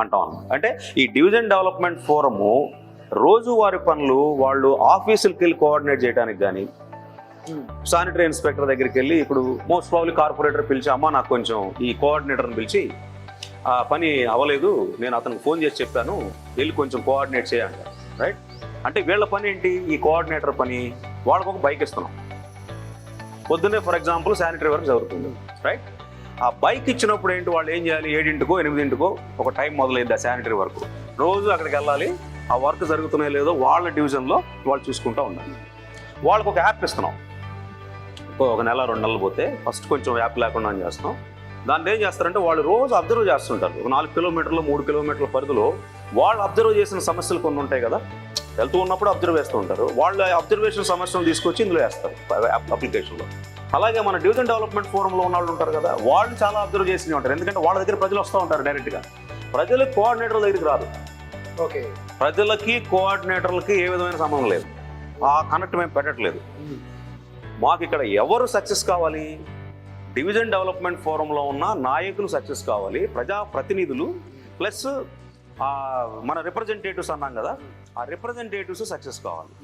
అంటాం అంటే ఈ డివిజన్ డెవలప్మెంట్ ఫోరము రోజువారి పనులు వాళ్ళు ఆఫీసులకు వెళ్ళి కోఆర్డినేట్ చేయడానికి కానీ శానిటరీ ఇన్స్పెక్టర్ దగ్గరికి వెళ్ళి ఇప్పుడు మోస్ట్ ప్రాబ్లీ కార్పొరేటర్ పిలిచి అమ్మ నాకు కొంచెం ఈ కోఆర్డినేటర్ని పిలిచి ఆ పని అవ్వలేదు నేను అతనికి ఫోన్ చేసి చెప్పాను వెళ్ళి కొంచెం కోఆర్డినేట్ చేయండి. రైట్? అంటే వీళ్ళ పని ఏంటి? ఈ కోఆర్డినేటర్ పని వాళ్ళకు ఒక బైక్ ఇస్తున్నాం. పొద్దున్నే ఫర్ ఎగ్జాంపుల్ శానిటరీ వర్క్ జరుగుతుంది రైట్? ఆ బైక్ ఇచ్చినప్పుడు ఏంటి వాళ్ళు ఏం చేయాలి? ఏడింటికో ఎనిమిదింటికో ఒక టైం మొదలైంది ఆ శానిటరీ వర్క్. రోజు అక్కడికి వెళ్ళాలి. ఆ వర్క్ జరుగుతున్నాయో లేదో వాళ్ళ డివిజన్లో వాళ్ళు చూసుకుంటూ ఉండాలి. వాళ్ళకి ఒక యాప్ ఇస్తున్నాం. ఒక- నెల రెండు నెలలు పోతే ఫస్ట్ కొంచెం యాప్ లేకుండా చేస్తున్నాం. దాన్ని ఏం చేస్తారంటే వాళ్ళు రోజు అబ్జర్వ్ చేస్తుంటారు. ఒక నాలుగు కిలోమీటర్లు మూడు కిలోమీటర్ల పరిధిలో వాళ్ళు అబ్జర్వ్ చేసిన సమస్యలు కొన్ని ఉంటాయి కదా? వెళ్తూ ఉన్నప్పుడు అబ్జర్వ్ చేస్తూ ఉంటారు. వాళ్ళు అబ్జర్వేషన్ సమస్యలు తీసుకొచ్చి ఇందులో వేస్తారు. అప్లికేషన్లో. అలాగే మన డివిజన్ డెవలప్మెంట్ ఫోరంలో ఉన్న వాళ్ళు ఉంటారు కదా వాళ్ళు చాలా అబ్జర్వ్ చేసి ఉంటారు. ఎందుకంటే వాళ్ళ దగ్గర ప్రజలు వస్తూ ఉంటారు డైరెక్ట్గా. ప్రజలు కోఆర్డినేటర్ దగ్గరికి రాదు ఓకే. ప్రజలకి కోఆర్డినేటర్లకి ఏ విధమైన సంబంధం లేదు. ఆ కనెక్ట్ మేము పెట్టట్లేదు. మాకు ఇక్కడ ఎవరు సక్సెస్ కావాలి? డివిజన్ డెవలప్మెంట్ ఫోరంలో ఉన్న నాయకులు సక్సెస్ కావాలి. ప్రజా ప్రతినిధులు ప్లస్ మన రిప్రజెంటేటివ్స్ అన్నాం కదా ఆ రిప్రజెంటేటివ్స్ సక్సెస్ కావాలి.